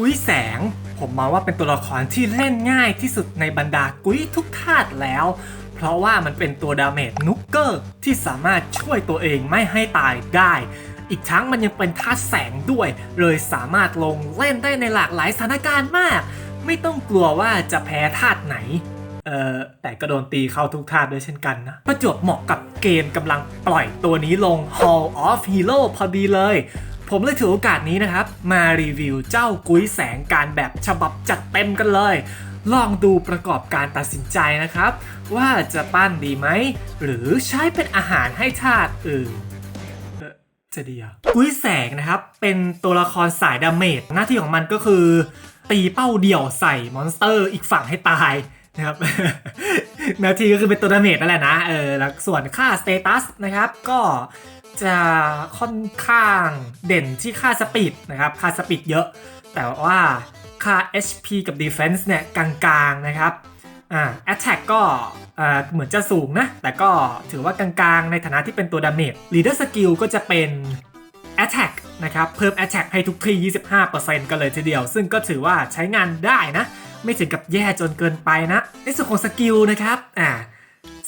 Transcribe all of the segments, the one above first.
กุ้ยแสง ผมมองว่าเป็นตัวละครที่เล่นง่ายที่สุดในบรรดากุ้ยทุกธาตุแล้ว เพราะว่ามันเป็นตัวดาเมจนุกเกอร์ที่สามารถช่วยตัวเองไม่ให้ตายได้ อีกทั้งมันยังเป็นธาตุแสงด้วย เลยสามารถลงเล่นได้ในหลากหลายสถานการณ์มาก ไม่ต้องกลัวว่าจะแพ้ธาตุไหน เออแต่ก็โดนตีเข้าทุกธาตุด้วยเช่นกันนะ ประจวบเหมาะกับเกมกำลังปล่อยตัวนี้ลง Hall of Hero พอดีเลย ผมเลยถือโอกาสนี้นะครับ มารีวิวเจ้ากุ้ยแสงการแบบฉบับจัดเต็มกันเลย ลองดูประกอบการตัดสินใจนะครับ ว่าจะปั้นดีไหม หรือใช้เป็นอาหารให้ธาตุอื่นจะดีอะกุ้ยแสงนะครับ เป็นตัวละครสายดาเมจหน้าที่ของมันก็คือ ตีเป้าเดี่ยวใส่มอนสเตอร์อีกฝั่งให้ตายนะครับหน้าที่ก็คือเป็นตัวดาเมจนั่นแหละนะเออแล้วส่วนค่าสเตตัสนะครับ ก็ จะค่อนข้างเด่นที่ค่าสปีดนะครับ ค่าสปีดเยอะ แต่ว่าค่า HP กับ Defense เนี่ยกลางๆนะครับอ่า attack ก็อ่าเหมือนจะสูงนะ แต่ก็ถือว่ากลางๆ ในฐานะที่เป็นตัวดาเมจ leader skill ก็จะเป็น attack นะครับ เพิ่ม attack ให้ทุกที 25%กันเลยทีเดียว ซึ่งก็ถือว่าใช้งานได้นะ ไม่ถึงกับแย่จนเกินไปนะในส่วนของสกิลนะครับอ่า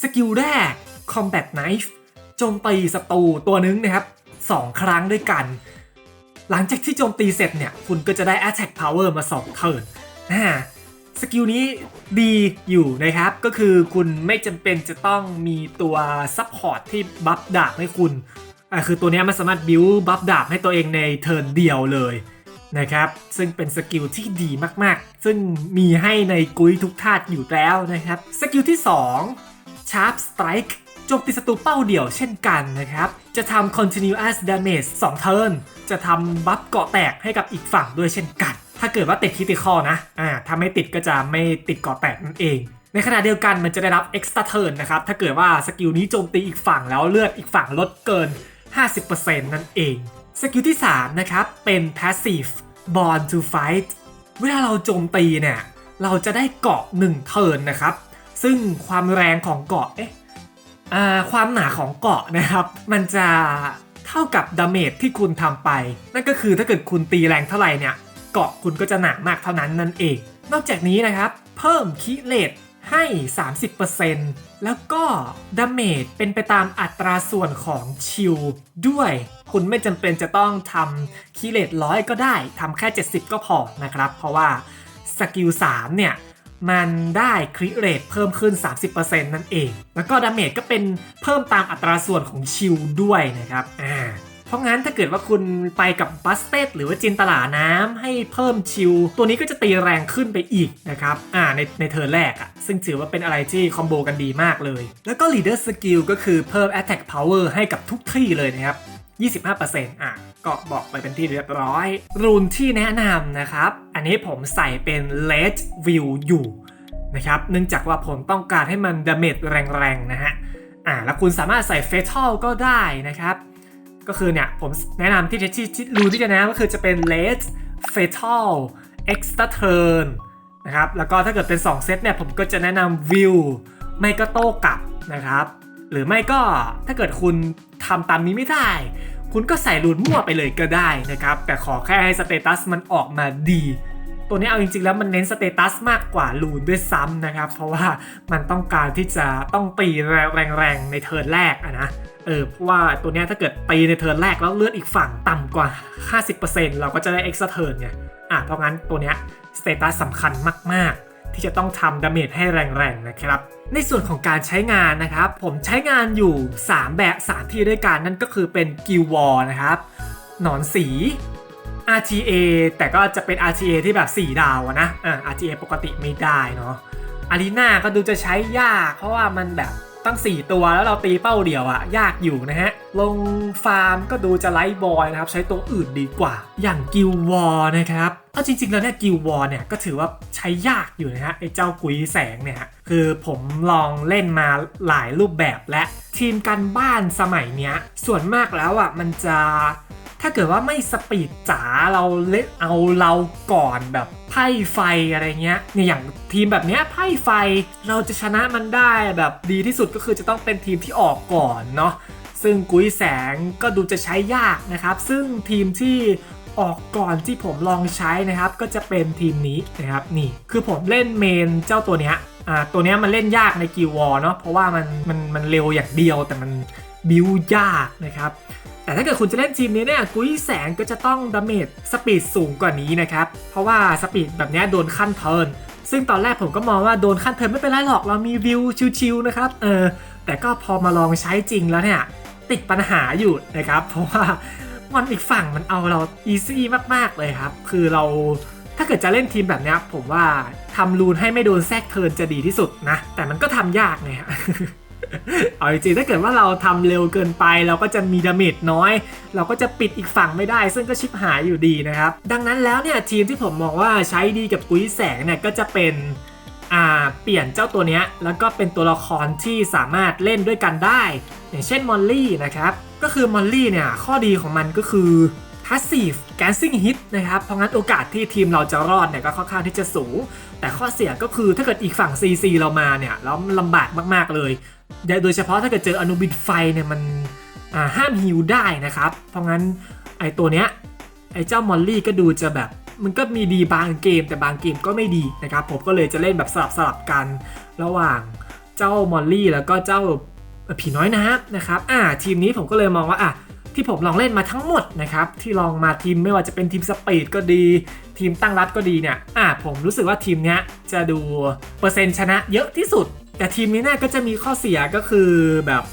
สกิลแรก combat knife โจมตีศัตรูตัวนึงนะครับ2 ครั้งด้วยกัน หลังจากที่โจมตีเสร็จเนี่ย คุณก็จะได้ attack power มา 2 เทิร์นอ่าสกิลนี้ดีอยู่นะครับ ก็คือคุณไม่จำเป็นจะต้องมีตัวซัพพอร์ตที่บัฟดาบให้คุณอ่าคือตัวนี้มันสามารถบิวบัฟดาบให้ตัวเองในเทิร์นเดียวเลยนะครับ ซึ่งเป็นสกิลที่ดีมากๆ ซึ่งมีให้ในกุ้ยทุกธาตุอยู่แล้วนะครับ สกิลที่ 2 Sharp Strike จมตีศัตรูเป้าเดี่ยวเช่นกันนะครับ จะทำ continuous damage 2เทิร์นจะทำบัฟเกาะแตกให้กับอีกฝั่งด้วยเช่นกัน ถ้าเกิดว่าติด critical นะ อ่า ถ้าไม่ติดก็จะไม่ติดเกาะแตกนั่นเอง ในขณะเดียวกันมันจะได้รับ extra turn นะครับ ถ้าเกิดว่าสกิลนี้โจมตีอีกฝั่งแล้วเลือดอีกฝั่งลดเกิน 50%นั่นเอง สกิลที่ 3 นะครับ เป็น passive born to fight เวลาเราโจมตีเนี่ย เราจะได้เกาะ1เทิร์นนะครับ ซึ่งความแรงของเกาะ เอ๊ะ ความหนาของเกาะนะครับ มันจะเท่ากับดาเมจที่คุณทำไป นั่นก็คือถ้าเกิดคุณตีแรงเท่าไหร่เนี่ย เกาะคุณก็จะหนามากเท่านั้นนั่นเอง นอกจากนี้นะครับ เพิ่มคิเลตให้ 30%แล้วก็ดาเมจเป็นไปตามอัตราส่วนของชิลด้วย คุณไม่จำเป็นจะต้องทำคิเลตร้อยก็ได้ทำแค่ 70 ก็พอนะครับ เพราะว่าสกิล3เนี่ย มันได้คริเรทเพิ่มขึ้น 30%นั่นเอง แล้วก็ดาเมจก็เป็นเพิ่มตามอัตราส่วนของชิลด้วยนะครับ อ่า เพราะงั้นถ้าเกิดว่าคุณไปกับบัสเตดหรือว่าจินตลาน้ำให้เพิ่มชิลตัวนี้ก็จะตีแรงขึ้นไปอีกนะครับ อ่า ในในเทิร์แรกอะซึ่งถือว่าเป็นอะไรที่คอมโบกันดีมากเลย แล้วก็ leader skill ก็คือเพิ่ม attack power ให้กับทุกที่เลยนะครับ 25%อะก็บอกไปเป็นที่เรียบร้อย รูนที่แนะนำนะครับ อันนี้ผมใส่เป็น late view อยู่นะครับ เนื่องจากว่าผมต้องการให้มันดาเมจแรงๆนะฮะ อ่า แล้วคุณสามารถใส่ fatal ก็ได้นะครับ ก็คือเนี่ย ผมแนะนำที่ที่ที่รูนที่จะแนะนำก็คือจะเป็น late fatal extra turn นะครับ แล้วก็ถ้าเกิดเป็น 2 เซตเนี่ยผมก็จะแนะนำ view ไม่ก็โต้กลับนะครับ หรือไม่ก็ถ้าเกิดคุณทำตามนี้ไม่ได้ คุณก็ใส่รูนมั่วไปเลยก็ได้นะครับ แต่ขอแค่ให้สเตตัสมันออกมาดี ตัวนี้เอาจริงๆแล้วมันเน้นสเตตัสมากกว่ารูนด้วยซ้ำนะครับ เพราะว่ามันต้องการที่จะต้องตีแรงๆในเทิร์นแรกอะนะเออเพราะว่าตัวนี้ถ้าเกิดตีในเทิร์นแรกแล้วเลือดอีกฝั่งต่ำกว่า 50%เราก็จะได้ extra turn ไงอะเพราะงั้นตัวนี้สเตตัสสำคัญมากๆ ที่จะต้องทำดาเมจให้แรงๆนะครับ ในส่วนของการใช้งานนะครับ ผมใช้งานอยู่ 3 แบบ 3 ที่ด้วยกันนั่นก็คือเป็นกิววอลนะครับหนอนสี RTA แต่ก็จะเป็น RTA ที่แบบ 4 ดาวอะนะอ่า RTA ปกติไม่ได้เนาะอารีนาก็ดูจะใช้ยาก เพราะว่ามันแบบ ตั้ง 4 ตัวแล้วเราตีเป้าเดียวอะยากอยู่นะฮะ ลงฟาร์มก็ดูจะไลท์บอยนะครับ ใช้ตัวอื่นดีกว่า อย่างกิลวอลนะครับเอาจริงๆแล้วเนี่ยกิลวอลเนี่ยก็ถือว่าใช้ยากอยู่นะฮะไอ้เจ้ากุยแสงเนี่ยคือผมลองเล่นมาหลายรูปแบบและทีมกันบ้านสมัยเนี้ยส่วนมากแล้วอะมันจะ ถ้าเกิดว่าไม่สปีดจ๋าเราเล่นเอาเราก่อนแบบไพ่ไฟอะไรเงี้ยเนี่ยอย่างทีมแบบเนี้ยไพ่ไฟเราจะชนะมันได้แบบดีที่สุดก็คือจะต้องเป็นทีมที่ออกก่อนเนาะซึ่งกุ้ยแสงก็ดูจะใช้ยากนะครับ ซึ่งทีมที่ออกก่อนที่ผมลองใช้นะครับ ก็จะเป็นทีมนี้นะครับนี่คือผมเล่นเมนเจ้าตัวเนี้ยอ่าตัวเนี้ยมันเล่นยากในกิววอเนาะเพราะว่ามันมันมันเร็วอย่างเดียวแต่มันบิวยากนะครับ แต่ถ้าเกิดคุณจะเล่นทีมนี้เนี่ยกุ้ยแสงก็จะต้องดาเมจสปีดสูงกว่านี้นะครับ เพราะว่าสปีดแบบนี้โดนขั้นเทิร์นซึ่งตอนแรกผมก็มองว่าโดนขั้นเทิร์นไม่เป็นไรหรอกเรามีวิวชิวๆนะครับเออแต่ก็พอมาลองใช้จริงแล้วเนี่ยติดปัญหาอยู่นะครับ เพราะว่ามันอีกฝั่งมันเอาเราอีซี่มากๆเลยครับ คือเราถ้าเกิดจะเล่นทีมแบบนี้ผมว่าทำรูนให้ไม่โดนแทรกเทิร์นจะดีที่สุดนะ แต่มันก็ทำยากไงฮะ เอาจริงๆถ้าเกิดว่าเราทำเร็วเกินไป เราก็จะมีดาเมจน้อย เราก็จะปิดอีกฝั่งไม่ได้ ซึ่งก็ชิบหายอยู่ดีนะครับ ดังนั้นแล้วเนี่ยทีมที่ผมมองว่าใช้ดีกับกุ้ยแสงเนี่ยก็จะเป็นอ่าเปลี่ยนเจ้าตัวเนี้ยแล้วก็เป็นตัวละครที่สามารถเล่นด้วยกันได้ อย่างเช่นมอลลี่นะครับ ก็คือมอลลี่เนี่ยข้อดีของมันก็คือ Passive Gassing Hit นะครับ เพราะงั้นโอกาสที่ทีมเราจะรอดเนี่ยก็ค่อนข้างที่จะสูง แต่ข้อเสียก็คือถ้าเกิดอีกฝั่ง CC เรามาเนี่ยแล้วลำบากมากๆเลย โดยเฉพาะถ้าเกิดเจออนุบินไฟเนี่ยมันห้ามฮิวได้นะครับ เพราะงั้นไอตัวเนี้ยไอเจ้ามอลลี่ก็ดูจะแบบมันก็มีดีบางเกมแต่บางเกมก็ไม่ดีนะครับ ผมก็เลยจะเล่นแบบสลับสลับกันระหว่างเจ้ามอลลี่แล้วก็เจ้าผีน้อยน้ำนะครับอ่าทีมนี้ผมก็เลยมองว่าอะที่ผมลองเล่นมาทั้งหมดนะครับที่ลองมาทีมไม่ว่าจะเป็นทีมสปีดก็ดี ทีมตั้งรับก็ดีเนี่ยอะผมรู้สึกว่าทีมเนี้ยจะดูเปอร์เซ็นต์ชนะเยอะที่สุด แต่ทีมนี้เนี่ยก็จะมีข้อเสียก็คือแบบ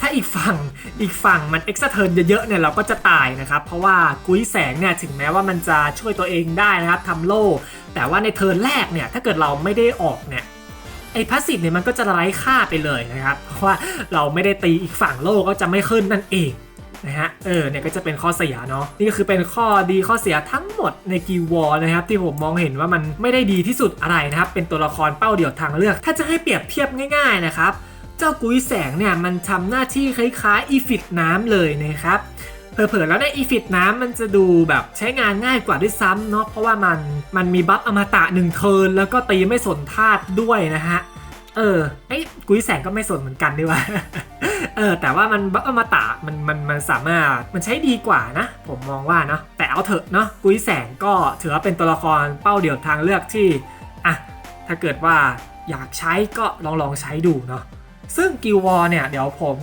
ถ้าอีกฝั่งอีกฝั่งมันเอ็กซ์เทิร์นเยอะๆเนี่ยเราก็จะตายนะครับ เพราะว่ากุ้ยแสงเนี่ยถึงแม้ว่ามันจะช่วยตัวเองได้นะครับทำโล่ แต่ว่าในเทิร์นแรกเนี่ยถ้าเกิดเราไม่ได้ออกเนี่ยไอ้พาสซีฟเนี่ยมันก็จะไร้ค่าไปเลยนะครับ เพราะว่าเราไม่ได้ตีอีกฝั่งโล่ก็จะไม่ขึ้นนั่นเอง นะฮะ เออ เนี่ยก็จะเป็นข้อเสียเนาะ นี่ก็คือเป็นข้อดีข้อเสียทั้งหมดในกิววอลนะครับที่ผมมองเห็นว่ามันไม่ได้ดีที่สุดอะไรนะครับ เป็นตัวละครเป้าเดี่ยวทางเลือก ถ้าจะให้เปรียบเทียบง่าย ๆนะครับ เจ้ากุ้ยแสงเนี่ยมันทำหน้าที่คล้ายๆอีฟิตน้ำเลยนะครับเผลอๆแล้วในอีฟิตน้ำมันจะดูแบบใช้งานง่ายกว่าด้วยซ้ำเนาะเพราะว่ามันมันมีบัฟอมตะหนึ่งเทิร์นแล้วก็ตีไม่สนธาตุด้วยนะฮะ เออไอ้กุ้ยแสงก็ไม่สนเหมือนกันดีว่า เออแต่ว่ามันบัฟอมตะมันมันมันสามารถมันใช้ดีกว่านะ ผมมองว่าเนาะแต่เอาเถอะเนาะกุ้ยแสงก็ถือว่าเป็นตัวละครเป้าเดี่ยวทางเลือกที่อะถ้าเกิดว่าอยากใช้ก็ลองลองใช้ดูเนาะซึ่งกิววอร์เนี่ยเดี๋ยวผม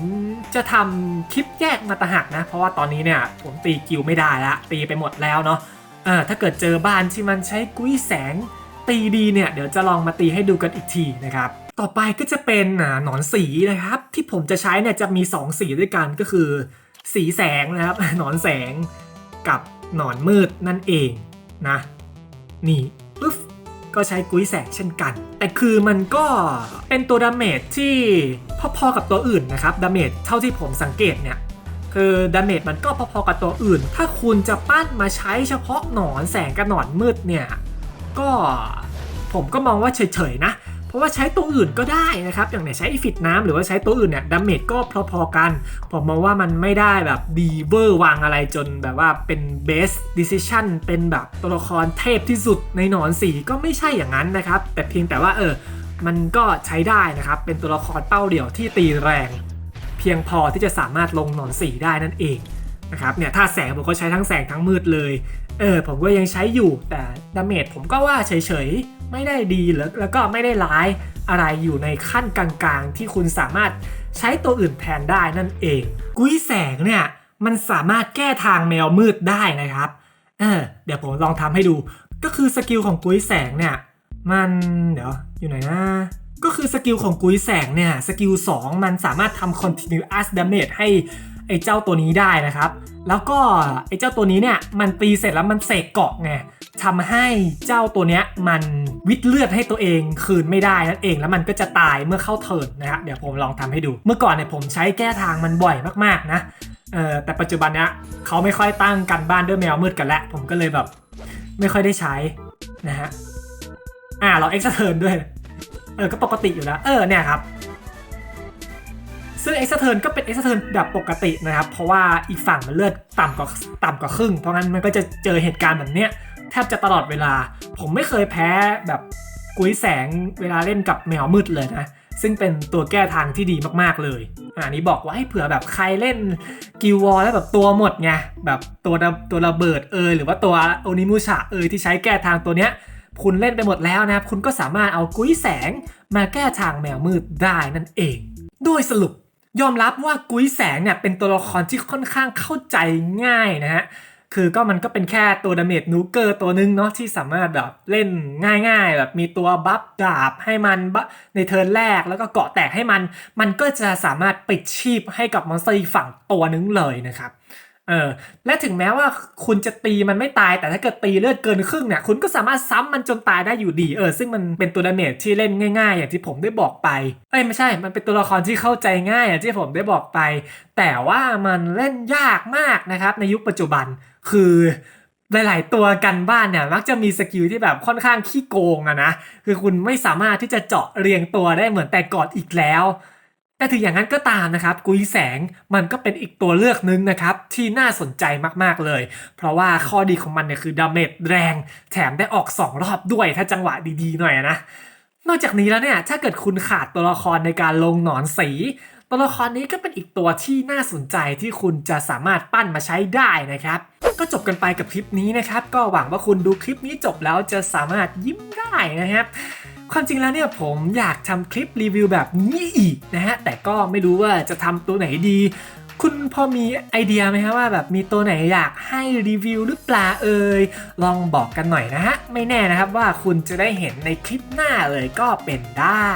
จะทำคลิปแยกมาตางหักนะ เพราะว่าตอนนี้เนี่ยผมตีกิวไม่ได้ละตีไปหมดแล้วเนาะเออถ้าเกิดเจอบ้านที่มันใช้กุ้ยแสงตีดีเนี่ย เดี๋ยวจะลองมาตีให้ดูกันอีกทีนะครับ ต่อไปก็จะเป็นหนอนสีนะครับ ที่ผมจะใช้เนี่ยจะมี 2 สีด้วยกันก็คือ สีแสงนะครับหนอนแสงกับหนอนมืดนั่นเองนะนี่ปึ๊บก็ใช้กุ้ยแสงเช่นกัน แต่คือมันก็เป็นตัวดาเมจที่พอๆกับตัวอื่นนะครับดาเมจเท่าที่ผมสังเกตเนี่ยคือดาเมจมันก็พอๆกับตัวอื่น ถ้าคุณจะปั้นมาใช้เฉพาะหนอนแสงกับหนอนมืดเนี่ยก็ผมก็มองว่าเฉยๆนะ ราะว่าใช้ตัวอื่นก็ได้นะครับอย่างเนี่ยใช้อีฟิตน้ำหรือว่าใช้ตัวอื่นเนี่ยดาเมจก็พอๆกัน ผมมองว่ามันไม่ได้แบบดีเวอร์วางอะไรจนแบบว่าเป็นเบสดิซิชันเป็นแบบตัวละครเทพที่สุดในหนอนสีก็ไม่ใช่อย่างนั้นนะครับ แต่เพียงแต่ว่าเออมันก็ใช้ได้นะครับ เป็นตัวละครเป้าเดี่ยวที่ตีแรง เพียงพอที่จะสามารถลงหนอนสีได้นั่นเองนะครับเนี่ยถ้าแสงผมก็ใช้ทั้งแสงทั้งมืดเลย เออผมก็ยังใช้อยู่แต่ดาเมจผมก็ว่าเฉยๆ ไม่ได้ดีแล้วแล้วก็ไม่ได้ร้ายอะไรอยู่ในขั้นกลางๆ ที่คุณสามารถใช้ตัวอื่นแทนได้นั่นเอง กุ้ยแสงเนี่ยมันสามารถแก้ทางแมวมืดได้นะครับเออเดี๋ยวผมลองทำให้ดู ก็คือสกิลของกุ้ยแสงเนี่ยมันเดี๋ยวอยู่ไหนนะก็คือสกิลของกุ้ยแสงเนี่ยสกิล2มันสามารถทำ continuous damage ให้ ไอ้เจ้าตัวนี้ได้นะครับ แล้วก็ไอ้เจ้าตัวนี้เนี่ยมันตีเสร็จแล้วมันเสกเกาะไงทำให้เจ้าตัวเนี้ยมันวิทย์เลือดให้ตัวเองคืนไม่ได้นั่นเองแล้วมันก็จะตายเมื่อเข้าเทิร์นนะครับเดี๋ยวผมลองทำให้ดู เมื่อก่อนเนี่ยผมใช้แก้ทางมันบ่อยมากๆนะเออแต่ปัจจุบันเนี้ยเขาไม่ค่อยตั้งกันบ้านด้วยแมวมืดกันแล้วผมก็เลยแบบไม่ค่อยได้ใช้นะฮะอ่าเราเอ็กซ์เทิร์นด้วยเออก็ปกติอยู่แล้วเออเนี่ยครับ ซึ่งเอ็กซ์เทิร์นก็เป็นเอ็กซ์เทิร์นแบบปกตินะครับ เพราะว่าอีกฝั่งมันเลือดต่ำกว่าต่ำกว่าครึ่ง เพราะงั้นมันก็จะเจอเหตุการณ์แบบเนี้ยแทบจะตลอดเวลา ผมไม่เคยแพ้แบบกุ้ยแสงเวลาเล่นกับแมวมืดเลยนะ ซึ่งเป็นตัวแก้ทางที่ดีมากๆเลย อันนี้บอกไว้เผื่อแบบใครเล่นกิววอลแล้วแบบตัวหมดไง แบบตัวตัวระเบิดเอยหรือว่าตัวโอนิมูชะเอยที่ใช้แก้ทางตัวเนี้ยคุณเล่นไปหมดแล้วนะครับ คุณก็สามารถเอากุ้ยแสงมาแก้ทางแมวมืดได้นั่นเอง โดยสรุป ยอมรับว่ากุ้ยแสงเนี่ยเป็นตัวละครที่ค่อนข้างเข้าใจง่ายนะฮะคือก็มันก็เป็นแค่ตัวดาเมจนูเกอร์ตัวนึงเนาะที่สามารถแบบเล่นง่ายๆ แบบมีตัวบัฟดาบให้มันบะในเทิร์นแรกแล้วก็เกาะแตกให้มัน มันก็จะสามารถปิดชีพให้กับมอนสเตอร์ฝั่งตัวนึงเลยนะครับ เออและถึงแม้ว่าคุณจะตีมันไม่ตายแต่ถ้าเกิดตีเลือดเกินครึ่งเนี่ยคุณก็สามารถซ้ำมันจนตายได้อยู่ดีเออซึ่งมันเป็นตัวดาเมจที่เล่นง่ายๆ อย่างที่ผมได้บอกไปเอ้ยไม่ใช่ มันเป็นตัวละครที่เข้าใจง่ายอย่างที่ผมได้บอกไป แต่ว่ามันเล่นยากมากนะครับในยุคปัจจุบันคือหลาย ๆ ตัวกันบ้านเนี่ยมักจะมีสกิลที่แบบค่อนข้างขี้โกงอะนะคือคุณไม่สามารถที่จะเจาะเรียงตัวได้เหมือนแต่ก่อนอีกแล้ว แต่ถึงอย่างนั้นก็ตามนะครับกุยแสงมันก็เป็นอีกตัวเลือกหนึงนะครับที่น่าสนใจมากๆเลย เพราะว่าข้อดีของมันเนี่ยคือดาเมจแรง แถมได้ออก 2 รอบด้วยถ้าจังหวะดีๆหน่อยนะนอกจากนี้แล้วเนี่ยถ้าเกิดคุณขาดตัวละครในการลงหนอนสี ตัวละครนี้ก็เป็นอีกตัวที่น่าสนใจที่คุณจะสามารถปั้นมาใช้ได้นะครับ ก็จบกันไปกับคลิปนี้นะครับ ก็หวังว่าคุณดูคลิปนี้จบแล้วจะสามารถยิ้มได้นะครับ ความจริงแล้วเนี่ยผมอยากทำคลิปรีวิวแบบนี้อีกนะฮะ แต่ก็ไม่รู้ว่าจะทำตัวไหนดี คุณพอมีไอเดียไหมฮะว่าแบบมีตัวไหนอยากให้รีวิวหรือเปล่าเอ่ย ลองบอกกันหน่อยนะฮะ ไม่แน่นะครับว่าคุณจะได้เห็นในคลิปหน้าเลยก็เป็นได้